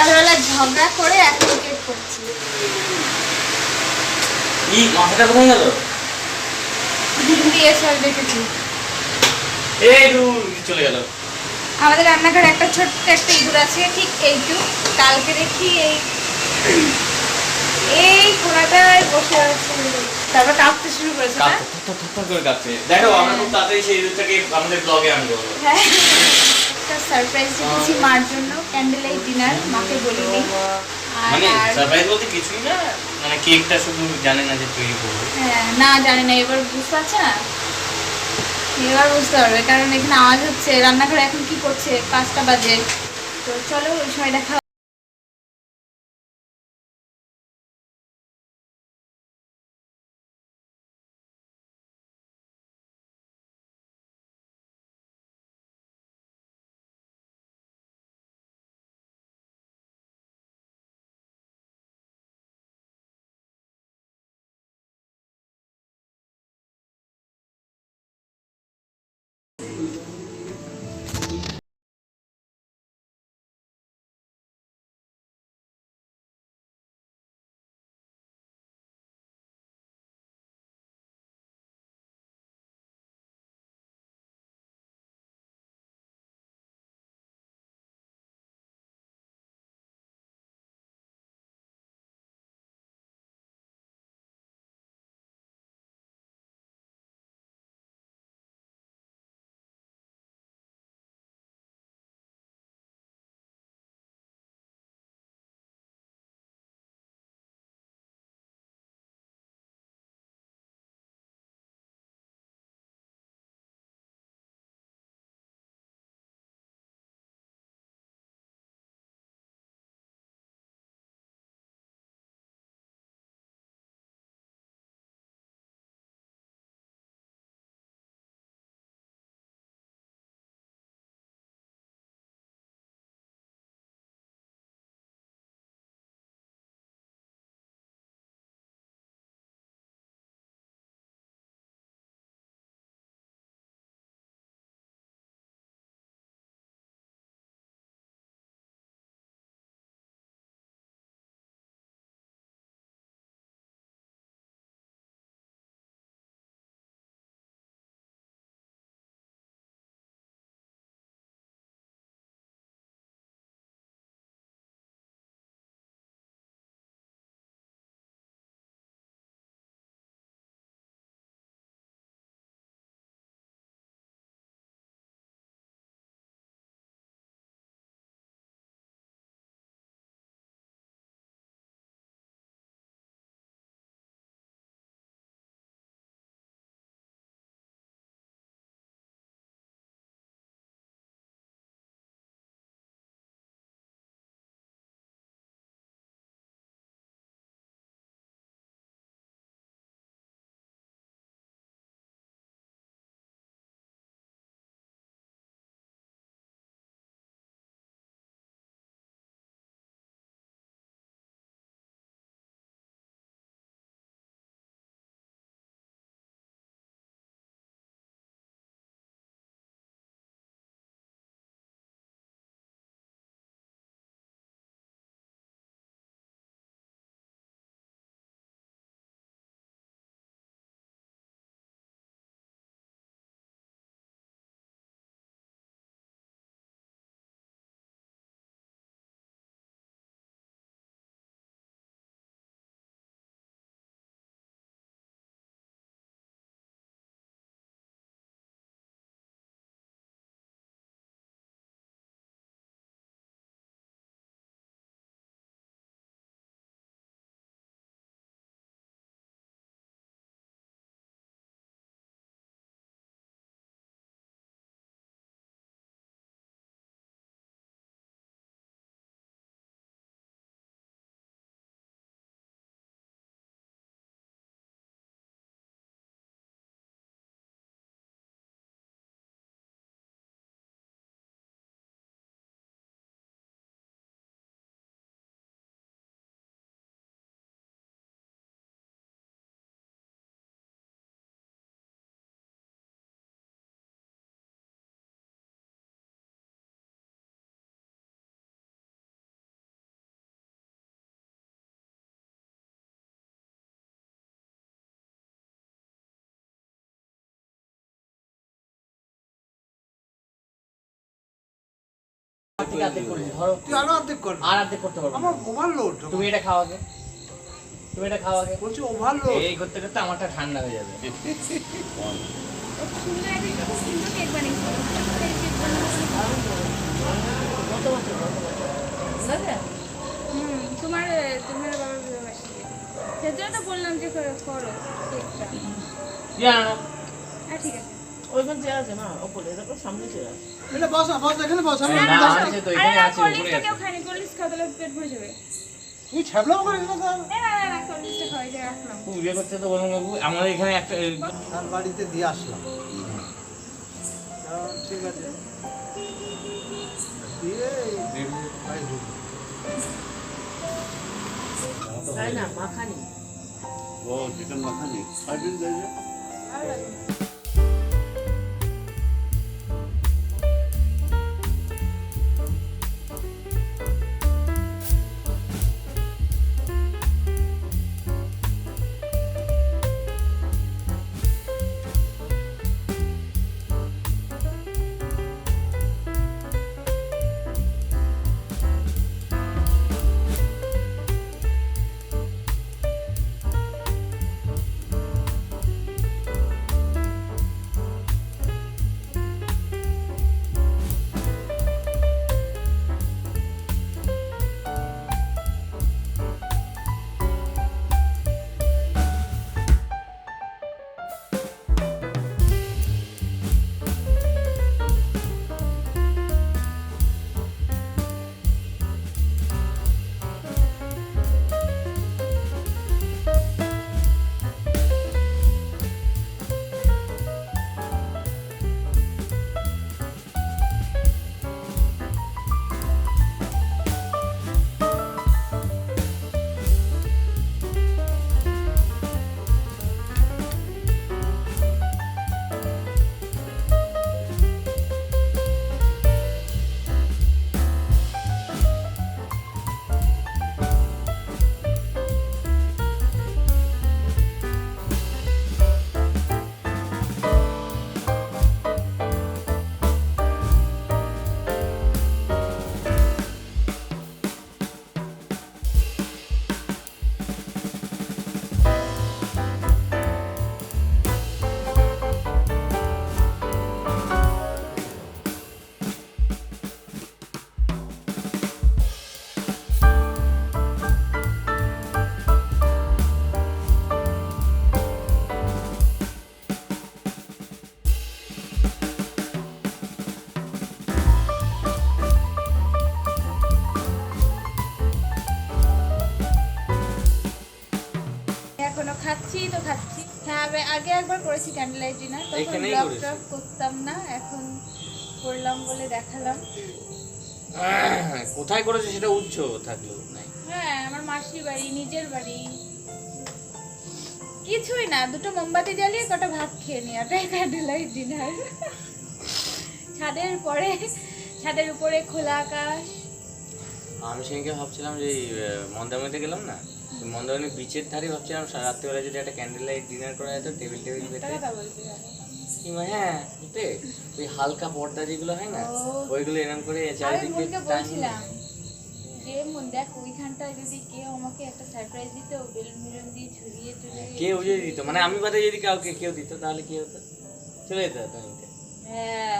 সকালবেলা ঝগড়া করে এখন উইকেট করছি। ই মাথাটা কোথায় গেল? দিয়ে সব দেখেছি। এই চলে গেল। আমাদের রান্নাঘরে একটা ছোট্ট একটা ইঁদুর আছে ঠিক এইটুক। কালকে দেখি এই এই কোনাটায় বসে আছে। তারপর কাঁপতে শুরু করেছে না? কাঁপতে থর থর থর করে কাঁপছে। দেখো আমরা খুব তাড়াতাড়ি সেই ইঁদুরটাকে আমাদের ব্লগে আনব। হ্যাঁ। একটা সারপ্রাইজ রেখেছি মার জন্য ক্যান্ডেল লাইট ডিনার মাকে বলিনি মানে সারপ্রাইজ বলতে কিছুই না মানে কেকটা শুধু জানে না যে তৈরি করব। হ্যাঁ, না জানি না এবার বুঝতে পারছে না? এবার বুঝতে পারবে কারণ এখানে আওয়াজ হচ্ছে রান্নাঘরে এখন কি করছে? পাঁচটা বাজে। তো চলো ওই সময় দেখা থেকে অর্ধেক করে ধরো তুই আরও অর্ধেক কর আর অর্ধেক করতে পারব আমার ওভারলোড তুমি এটা খাও আগে তুমি এটা খাও আগে বলছি ওভারলোড এই করতে করতে আমারটা ঠান্ডা হয়ে যাবে। তোমার তোমার বিয়ে বার্ষিকী তো বললাম যে করো করো কেকটা। হ্যাঁ ঠিক আছে। ওইখান চেয়ার আছে না ওপরে দেখো সামনে চেয়ার আছে এটা বস বস এখানে বস আমি না, না, না, না, আছে তো, এখানে আছে, উপরে drinks টা আছে। কেউ খায়নি, cold drinks তাহলে পেট ভরে যাবে। তুই ছ্যাবলা করে দিল তো। না, না, না, না, cold drinks টা খাও, এই যে রাখলাম। খুব করতে তো বলুন বাবু আমাদের এখানে একটা তার বাড়িতে দিয়ে আসলাম। ঠিক আছে। দিয়ে। তাই না মাখানি? ও চিকেন মাখানি। ছয়জন যাইবে খাচ্ছি তো খাচ্ছি। হ্যাঁ আগে একবার করেছি ক্যান্ডেল লাইট ডিনার তখন ব্লগ। টক করতাম না এখন করলাম বলে দেখালাম। কোথায় করেছে সেটা উচ্চ থাকল নাই। হ্যাঁ আমার মাসির বাড়ি নিজের বাড়ি। কিছুই না দুটো মোমবাতি জ্বালিয়ে কটা ভাত খেয়ে নি ওটাই ক্যান্ডেল লাইট ডিনার ছাদের পরে ছাদের উপরে খোলা আকাশ। আমি সেদিনকে ভাবছিলাম যে মন্দারমণিতে গেলাম না? মন্দারমণি বিচের ধারে ভাবছিলাম রাত্রিবেলা যদি একটা ক্যান্ডেল লাইট ডিনার করা যেত টেবিল টেবিল পেতে হ্যাঁ বুঝতে ওই হালকা পর্দা যেগুলো হয় না ওইগুলো এরকম করে চারিদিকে টাঙিয়ে- বলছিলাম যে মন দেখ ওইখানটায় যদি কেউ আমাকে একটা সারপ্রাইজ দিত বেলুন বেলুন দিয়ে ঝুলিয়ে টুলিয়ে কেউ যদি দিত মানে আমি বাদে যদি কাউকে কেউ দিত তাহলে কি হতো? চলে যেত হ্যাঁ।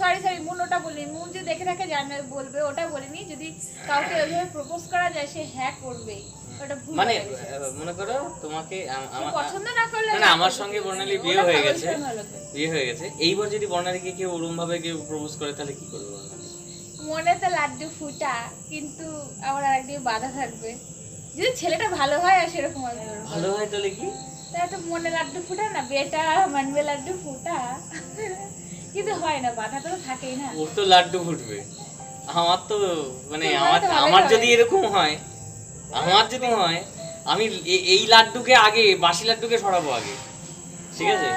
সরি সরি মুন ওটা বলিনি মুন যে দেখে থাকে জানবে বলবে ওটা বলিনি। যদি কাউকে ওইভাবে প্রপোজ করা যায় সে হ্যাঁ করবে। ওটা মানে মনে করো তোমাকে আমার পছন্দ না করলে না, আমার সঙ্গে বর্ণালী বিয়ে হয়ে গেছে। তো। বিয়ে হয়ে গেছে। এইবার যদি বর্ণালীকে কেউ ওরম ভাবে কেউ প্রপোজ করে তাহলে কি করবে মনে তো লাড্ডু ফুটা কিন্তু আমার আরেকদিকে বাধা থাকবে। যদি ছেলেটা ভালো হয় আর সেরকম আমি ভালো হয় তাহলে কি? তাই তো মনে লাড্ডু ফুটা না বেটা মানবে লাড্ডু ফুটা। কিন্তু হয় না তো থাকেই না। ওর তো লাড্ডু ফুটবে। আমার তো মানে আমার আমার যদি এরকম হয় আমার যদি হয় আমি এই লাড্ডুকে আগে বাসি লাড্ডুকে সরাবো আগে। ঠিক আছে?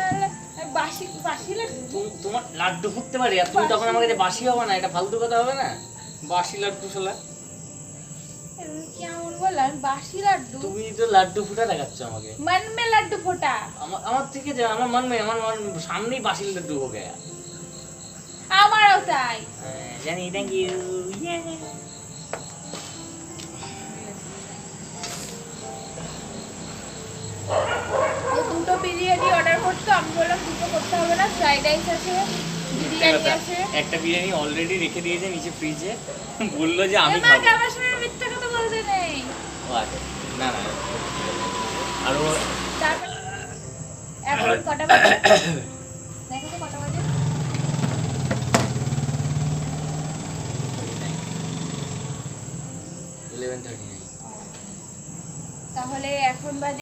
বাসি বাসি লাড্ডু? তোমার লাড্ডু ফুটতে পারে আর তুমি তখন আমার কাছে বাসি হবে না এটা ফালতু কথা হবে না? বাসি লাড্ডু শালা। কেমন বললাম? বাসি লাড্ডু? তুমি তো লাড্ডু ফুটা দেখাচ্ছ আমাকে। মন লাড্ডু ফোটা। আমার ঠিক আছে আমার মন আমার মন সামনেই বাসি লাড্ডু হয়ে গেছে হ্যাঁ, জানি থ্যাংক ইউ ও দুটো বিরিয়ানি অর্ডার করতো আমি বললাম দুটো করতে হবে না ফ্রাইড রাইস আছে বিরিয়ানি আছে। একটা বিরিয়ানি অলরেডি রেখে দিয়েছে নিচে ফ্রিজে বলল যে আমি খাব। আমার সঙ্গে মিথ্যা কথা বলতে নেই। আচ্ছা। না না। আর এখন কটা বাজে দেখো তো কটা বাজে ইলেভেন থার্টি নাইন। তাহলে এখন বাজে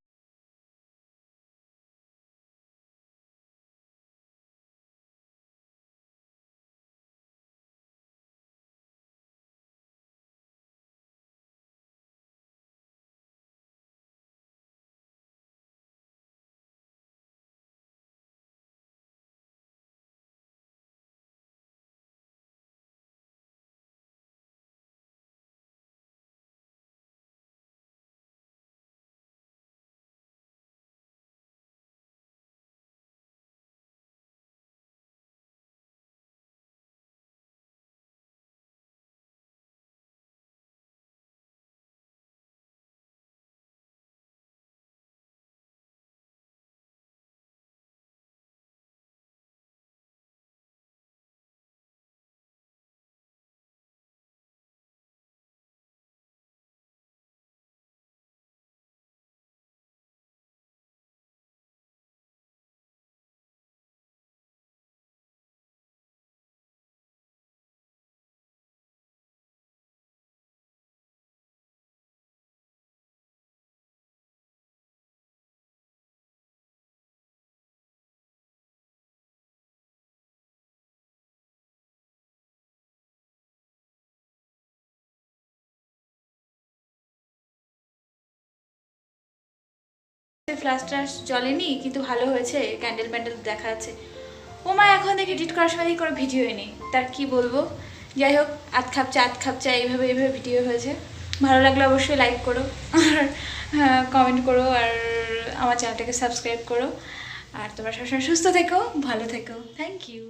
ফ্লাশ ট্লাশ জ্বলেনি, কিন্তু ভালো হয়েছে ক্যান্ডেল প্যান্ডেল দেখা যাচ্ছে। ও মা এখন দেখি এডিট করার সময় কোনো ভিডিও নেই। তার কি বলব? যাই হোক, আধ খাপচা আধ খাপচা এইভাবে এইভাবে ভিডিও হয়েছে। ভালো লাগলে অবশ্যই লাইক করো, আর কমেন্ট করো, আর আমার চ্যানেলটাকে সাবস্ক্রাইব করো। আর তোমরা সবসময় সুস্থ থেকো, ভালো থেকো। Thank you